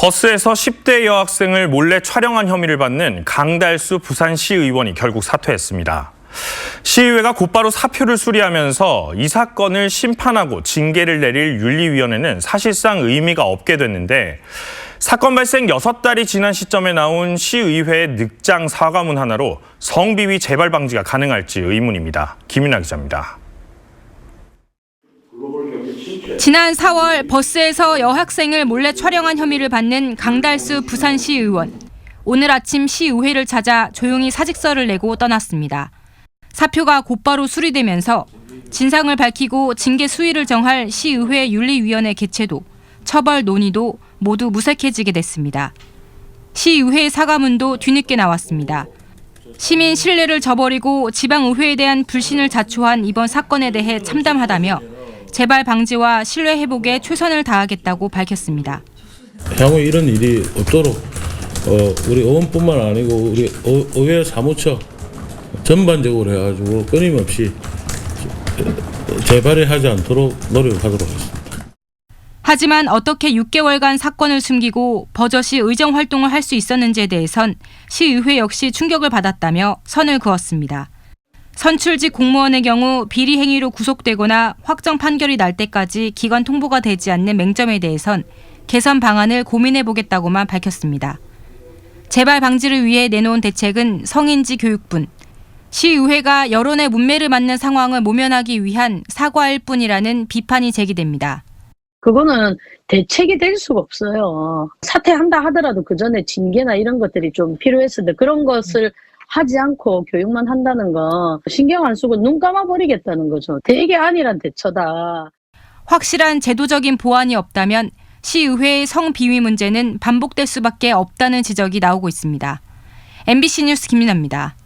버스에서 10대 여학생을 몰래 촬영한 혐의를 받는 강달수 부산시 의원이 결국 사퇴했습니다. 시의회가 곧바로 사표를 수리하면서 이 사건을 심판하고 징계를 내릴 윤리위원회는 사실상 의미가 없게 됐는데 사건 발생 6달이 지난 시점에 나온 시의회의 늑장 사과문 하나로 성비위 재발 방지가 가능할지 의문입니다. 김윤아 기자입니다. 지난 4월 버스에서 여학생을 몰래 촬영한 혐의를 받는 강달수 부산시 의원. 오늘 아침 시의회를 찾아 조용히 사직서를 내고 떠났습니다. 사표가 곧바로 수리되면서 진상을 밝히고 징계 수위를 정할 시의회 윤리위원회 개최도 처벌 논의도 모두 무색해지게 됐습니다. 시의회 사과문도 뒤늦게 나왔습니다. 시민 신뢰를 저버리고 지방의회에 대한 불신을 자초한 이번 사건에 대해 참담하다며 재발 방지와 신뢰 회복에 최선을 다하겠다고 밝혔습니다. 향후 이런 일이 없도록 어, 우리 의원뿐만 아니고 우리 의- 의회 사무처 전반적으로 해가지고 끊임없이 재발이 하지 않도록 노력하도록 하겠습니다. 하지만 어떻게 6개월간 사건을 숨기고 버젓이 의정 활동을 할 수 있었는지에 대해선 시의회 역시 충격을 받았다며 선을 그었습니다. 선출직 공무원의 경우 비리 행위로 구속되거나 확정 판결이 날 때까지 기관 통보가 되지 않는 맹점에 대해선 개선 방안을 고민해 보겠다고만 밝혔습니다. 재발 방지를 위해 내놓은 대책은 성인지 교육분, 시의회가 여론의 문매를 맞는 상황을 모면하기 위한 사과일 뿐이라는 비판이 제기됩니다. 그거는 대책이 될 수가 없어요. 사퇴한다 하더라도 그 전에 징계나 이런 것들이 좀 필요했을 때 그런 것을 하지 않고 교육만 한다는 건 신경 안 쓰고 눈 감아 버리겠다는 거죠. 대개 아니란 대처다. 확실한 제도적인 보완이 없다면 시의회의 성비위 문제는 반복될 수밖에 없다는 지적이 나오고 있습니다. MBC 뉴스 김민아입니다.